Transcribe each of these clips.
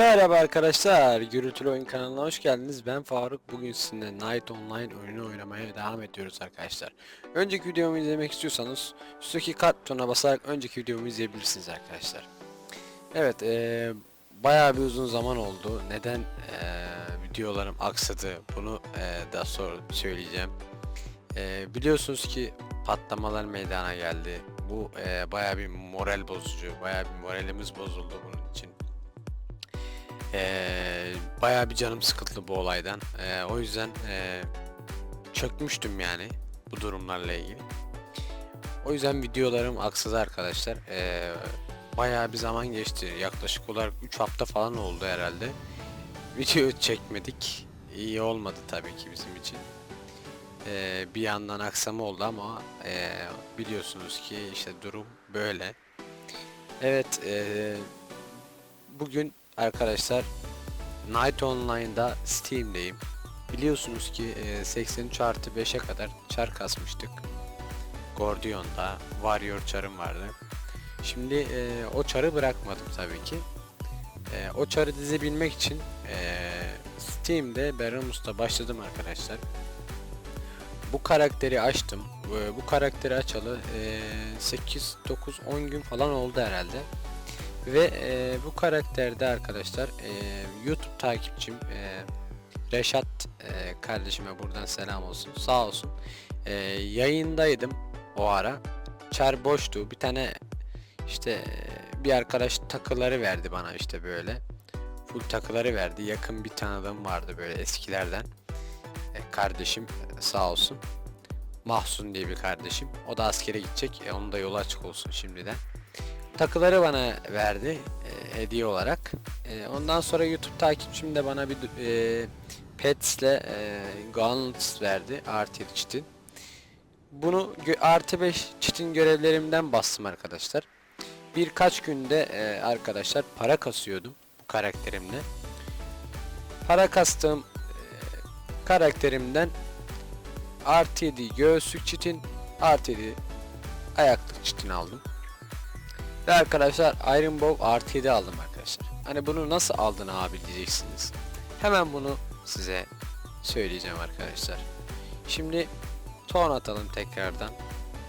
Merhaba arkadaşlar, Gürültülü Oyun kanalına hoş geldiniz. Ben Faruk. Bugün sizinle Night Online oyunu oynamaya devam ediyoruz arkadaşlar. Önceki videomu izlemek istiyorsanız üstteki kart butonuna basarak önceki videomu izleyebilirsiniz arkadaşlar. Evet, eee bayağı bir uzun zaman oldu. Neden eee, videolarım aksadı bunu eee daha sonra söyleyeceğim. Eee, biliyorsunuz ki patlamalar meydana geldi. Bu eee bayağı bir moral bozucu, bayağı bir moralimiz bozuldu için. Ee, bayağı bir canım sıkıldı bu olaydan. Ee, o yüzden ee, çökmüştüm yani bu durumlarla ilgili. O yüzden videolarım aksadı arkadaşlar. Ee, bayağı bir zaman geçti. Yaklaşık olarak 3 hafta falan oldu herhalde. Video çekmedik. İyi olmadı tabii ki bizim için. Ee, bir yandan aksama oldu ama ee, biliyorsunuz ki işte durum böyle. Evet, ee, bugün arkadaşlar Night Online'da Steam'deyim. Biliyorsunuz ki e, 83 artı 5'e kadar çar kasmıştık. Gordion'da Warrior çarım vardı. Şimdi e, o çarı bırakmadım tabii ki. E, o çarı dizebilmek için e, Steam'de Beramus'ta başladım arkadaşlar. Bu karakteri açtım. Bu, karakteri açalı e, 8, 9, 10 gün falan oldu herhalde. Ve e, bu karakterde arkadaşlar e, YouTube takipçim e, Reşat e, kardeşime buradan selam olsun sağ olsun. E, yayındaydım o ara. Çar boştu. Bir tane işte bir arkadaş takıları verdi bana işte böyle. Full takıları verdi. Yakın bir tanıdığım vardı böyle eskilerden. E, kardeşim sağ olsun. Mahsun diye bir kardeşim. O da askere gidecek. E, onun da yolu açık olsun şimdiden takıları bana verdi e, hediye olarak. E, ondan sonra YouTube takipçim de bana bir e, Pets'le e, Gauntlets verdi artı 7 çitin. Bunu artı 5 çitin görevlerimden bastım arkadaşlar. Birkaç günde e, arkadaşlar para kasıyordum bu karakterimle. Para kastığım e, karakterimden artı 7 göğüslük çitin artı 7 ayaklık çitin aldım. Ve arkadaşlar Iron Bow artı 7 aldım arkadaşlar. Hani bunu nasıl aldın abi diyeceksiniz. Hemen bunu size söyleyeceğim arkadaşlar. Şimdi ton atalım tekrardan.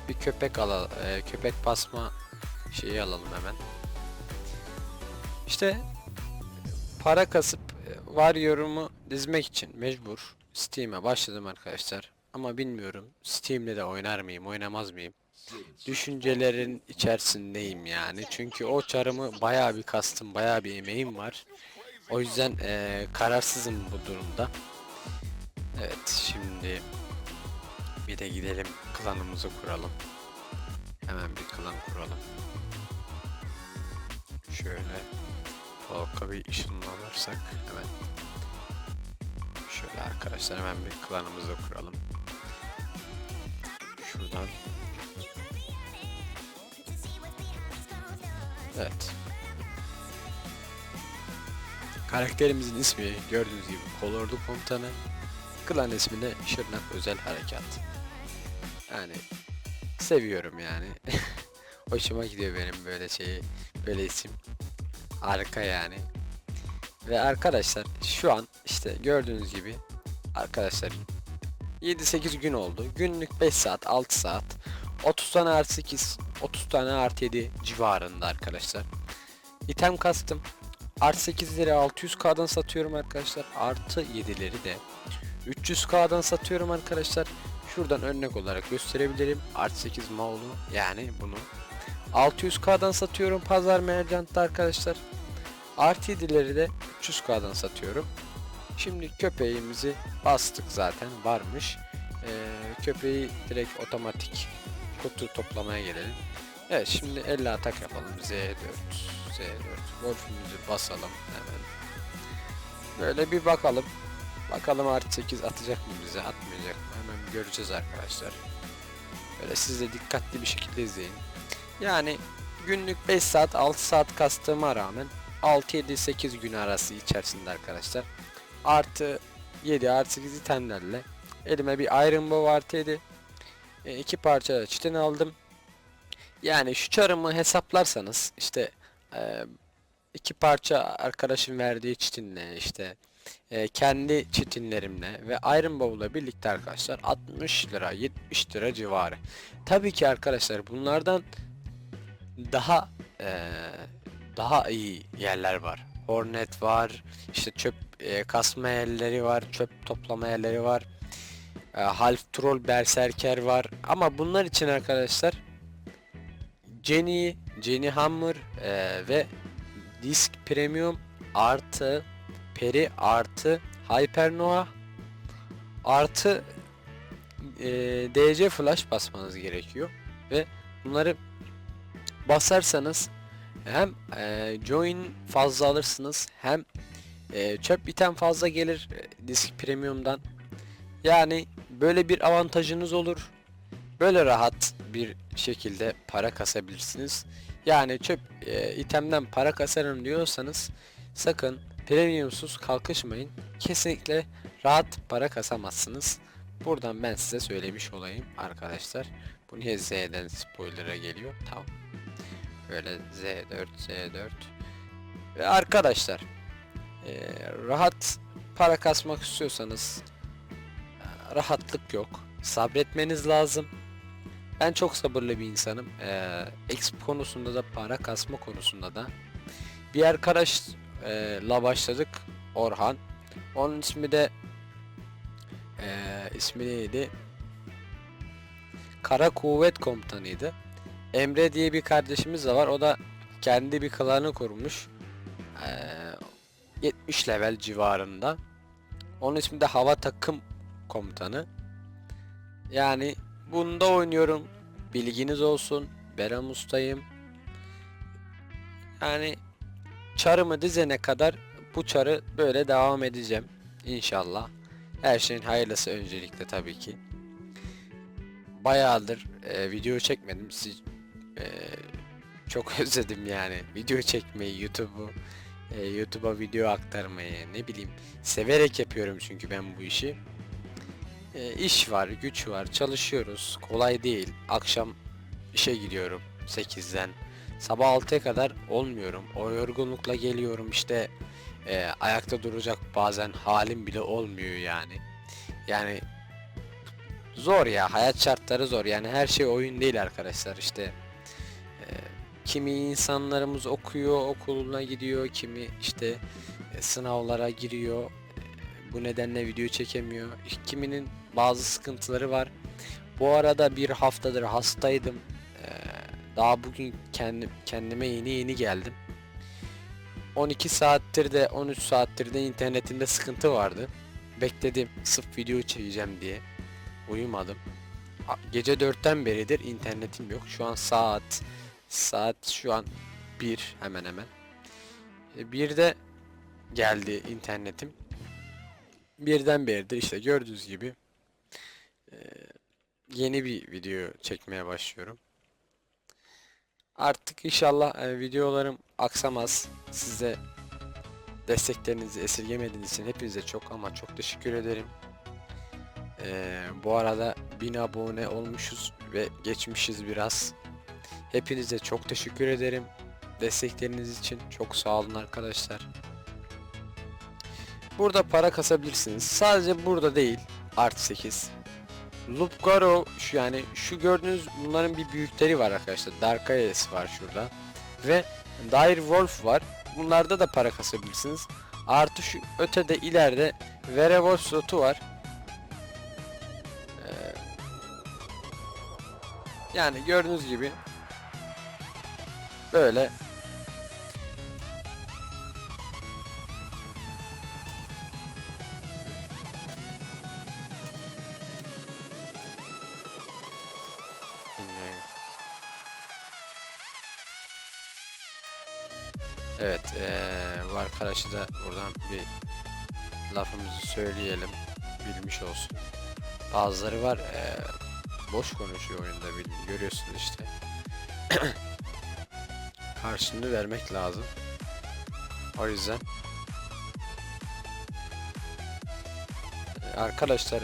Bir köpek alalım. köpek basma şeyi alalım hemen. İşte para kasıp e, var yorumu dizmek için mecbur Steam'e başladım arkadaşlar. Ama bilmiyorum Steam'de de oynar mıyım, oynamaz mıyım? Düşüncelerin içerisindeyim yani. Çünkü o çarımı bayağı bir kastım, bayağı bir emeğim var. O yüzden eee, kararsızım bu durumda. Evet, şimdi bir de gidelim klanımızı kuralım. Hemen bir klan kuralım. Şöyle Falka bir ışınlanırsak hemen Şöyle arkadaşlar hemen bir klanımızı kuralım. Şuradan Evet. Karakterimizin ismi gördüğünüz gibi Kolordu Komutanı. Klan ismi de Şırnak Özel Harekat. Yani seviyorum yani. Hoşuma gidiyor benim böyle şeyi, böyle isim. Harika yani. Ve arkadaşlar şu an işte gördüğünüz gibi arkadaşlar 7-8 gün oldu. Günlük 5 saat, 6 saat. 30 tane artı 8, 30 tane artı 7 civarında arkadaşlar. İtem kastım. Artı 8'leri 600k'dan satıyorum arkadaşlar. Artı 7'leri de 300k'dan satıyorum arkadaşlar. Şuradan örnek olarak gösterebilirim. Artı 8 Maul'u yani bunu 600k'dan satıyorum pazar mercantta arkadaşlar. Artı 7'leri de 300k'dan satıyorum. Şimdi köpeğimizi bastık zaten varmış. Ee, köpeği direkt otomatik kutu toplamaya gelelim. Evet şimdi 50 atak yapalım. Z4. Z4. Wolf'ümüzü basalım hemen. Böyle bir bakalım. Bakalım artı 8 atacak mı bize atmayacak mı hemen göreceğiz arkadaşlar. Böyle siz de dikkatli bir şekilde izleyin. Yani günlük 5 saat 6 saat kastığıma rağmen 6-7-8 gün arası içerisinde arkadaşlar. Artı 7 artı 8 itemlerle elime bir Iron Bow artı 7 e, iki parça da çitin aldım. Yani şu çarımı hesaplarsanız işte e, iki parça arkadaşım verdiği çitinle işte e, kendi çitinlerimle ve Iron Bowl'la birlikte arkadaşlar 60 lira 70 lira civarı. Tabii ki arkadaşlar bunlardan daha e, daha iyi yerler var. Hornet var, işte çöp e, kasma yerleri var, çöp toplama yerleri var. E, Half Troll Berserker var. Ama bunlar için arkadaşlar Jenny, Jenny Hammer e, ve Disk Premium artı Peri artı Hypernova artı e, DC Flash basmanız gerekiyor ve bunları basarsanız hem e, join fazla alırsınız hem e, çöp item fazla gelir e, disk premium'dan. Yani böyle bir avantajınız olur. Böyle rahat bir şekilde para kasabilirsiniz. Yani çöp e, itemden para kasarım diyorsanız sakın premiumsuz kalkışmayın. Kesinlikle rahat para kasamazsınız. Buradan ben size söylemiş olayım arkadaşlar. Bu niye Z'den spoiler'a geliyor? Tamam. Böyle Z4 Z4 ve arkadaşlar e, rahat para kasmak istiyorsanız rahatlık yok. Sabretmeniz lazım. Ben çok sabırlı bir insanım. E, exp konusunda da para kasma konusunda da. Bir arkadaşla başladık Orhan. Onun ismi de e, ismi neydi? Kara Kuvvet Komutanıydı. Emre diye bir kardeşimiz de var. O da kendi bir klanı kurmuş. Ee, 70 level civarında. Onun ismi de Hava Takım Komutanı. Yani bunda oynuyorum. Bilginiz olsun. Berem ustayım. Yani çarımı dizene kadar bu çarı böyle devam edeceğim. İnşallah. Her şeyin hayırlısı öncelikle tabii ki. Bayağıdır e, video çekmedim. Siz ee, çok özledim yani video çekmeyi, YouTube'u, e, YouTube'a video aktarmayı ne bileyim severek yapıyorum çünkü ben bu işi. E, iş var, güç var, çalışıyoruz. Kolay değil. Akşam işe gidiyorum 8'den. Sabah 6'ya kadar olmuyorum. O yorgunlukla geliyorum işte e, ayakta duracak bazen halim bile olmuyor yani. Yani zor ya hayat şartları zor yani her şey oyun değil arkadaşlar işte Kimi insanlarımız okuyor, okuluna gidiyor, kimi işte e, sınavlara giriyor. Bu nedenle video çekemiyor. Kiminin bazı sıkıntıları var. Bu arada bir haftadır hastaydım. E, daha bugün kendim, kendime yeni yeni geldim. 12 saattir de 13 saattir de internetinde sıkıntı vardı. Bekledim sırf video çekeceğim diye. Uyumadım. Gece 4'ten beridir internetim yok. Şu an saat Saat şu an 1 hemen hemen. E, bir de geldi internetim. Birden beridir işte gördüğünüz gibi e, yeni bir video çekmeye başlıyorum. Artık inşallah e, videolarım aksamaz. Size desteklerinizi esirgemediğiniz için hepinize çok ama çok teşekkür ederim. Ee, bu arada 1000 abone olmuşuz ve geçmişiz biraz. Hepinize çok teşekkür ederim. Destekleriniz için çok sağ olun arkadaşlar. Burada para kasabilirsiniz. Sadece burada değil. Artı 8. Lupgaro şu yani şu gördüğünüz bunların bir büyükleri var arkadaşlar. Dark Ares var şurada. Ve Dire Wolf var. Bunlarda da para kasabilirsiniz. Artı şu ötede ileride Werewolf slotu var. Ee, yani gördüğünüz gibi Böyle Evet, ee, bu arkadaşı da buradan bir lafımızı söyleyelim, bilmiş olsun. Bazıları var, ee, boş konuşuyor oyunda, görüyorsunuz işte. karşılığını vermek lazım. O yüzden arkadaşlar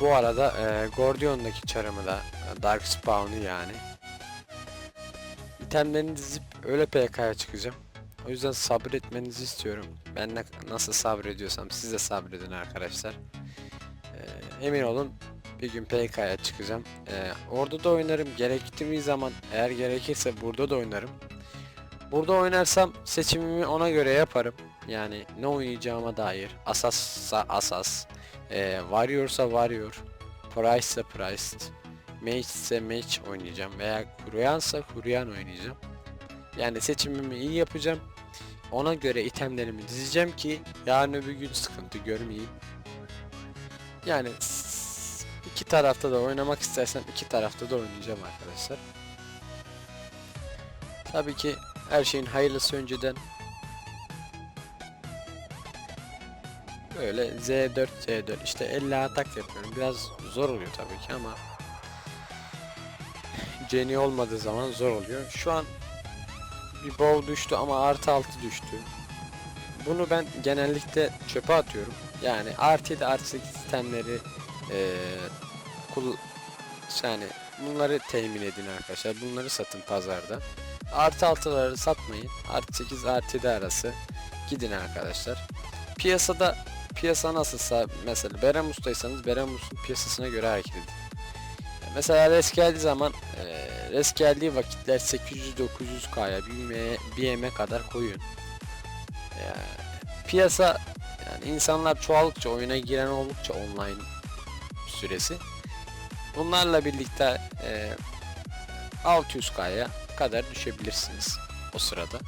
bu arada e, Gordion'daki çarımı da Dark Spawn'u yani itemlerini dizip öyle PK'ya çıkacağım. O yüzden sabretmenizi istiyorum. Ben ne, nasıl sabrediyorsam siz de sabredin arkadaşlar. Ee, emin olun bir gün PK'ya çıkacağım. Ee, orada da oynarım. Gerektiği zaman eğer gerekirse burada da oynarım. Burada oynarsam seçimimi ona göre yaparım. Yani ne oynayacağıma dair. Asas'sa Asas. E, Warrior'sa Warrior. Price'sa Price. Mage ise Mage oynayacağım. Veya Kuryan'sa Kuryan oynayacağım. Yani seçimimi iyi yapacağım. Ona göre itemlerimi dizeceğim ki yarın öbür gün sıkıntı görmeyeyim. Yani iki tarafta da oynamak istersem iki tarafta da oynayacağım arkadaşlar. Tabii ki her şeyin hayırlısı önceden. Böyle Z4 Z4 işte 50 atak yapıyorum. Biraz zor oluyor tabii ki ama Jenny olmadığı zaman zor oluyor. Şu an bir bow düştü ama artı 6 düştü. Bunu ben genellikle çöpe atıyorum. Yani artı 7 artı 8 sistemleri eee kul yani bunları temin edin arkadaşlar. Bunları satın pazarda. Artı 6'ları satmayın. Artı 8 artı 7 arası gidin arkadaşlar. Piyasada piyasa nasılsa mesela Beremus'taysanız Beremus'un piyasasına göre hareket edin. Mesela res geldiği zaman eee res geldiği vakitler 800-900k'ya bir, bir ME kadar koyun. Yani piyasa yani insanlar çoğaldıkça oyuna giren oldukça online süresi bunlarla birlikte eee 600k'ya kadar düşebilirsiniz o sırada.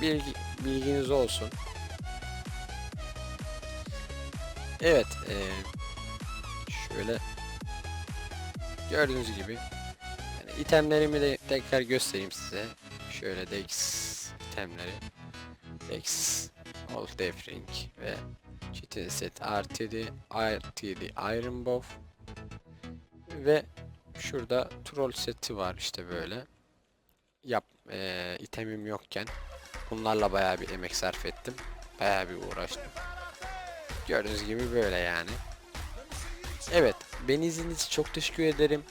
Bilgi, bilginiz olsun. Evet, eee, şöyle gördüğünüz gibi yani itemlerimi de tekrar göstereyim size. Şöyle Dex itemleri. Dex, Old Defring ve GT set RTD, RTD Iron Bow ve şurada troll seti var işte böyle. Yap eee itemim yokken bunlarla bayağı bir emek sarf ettim. Bayağı bir uğraştım. Gördüğünüz gibi böyle yani. Evet, beni izlediğiniz çok teşekkür ederim.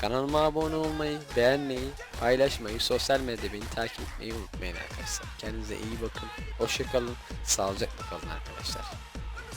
Kanalıma abone olmayı, beğenmeyi, paylaşmayı, sosyal medyada beni takip etmeyi unutmayın arkadaşlar. Kendinize iyi bakın. Hoşçakalın. Sağlıcakla kalın arkadaşlar.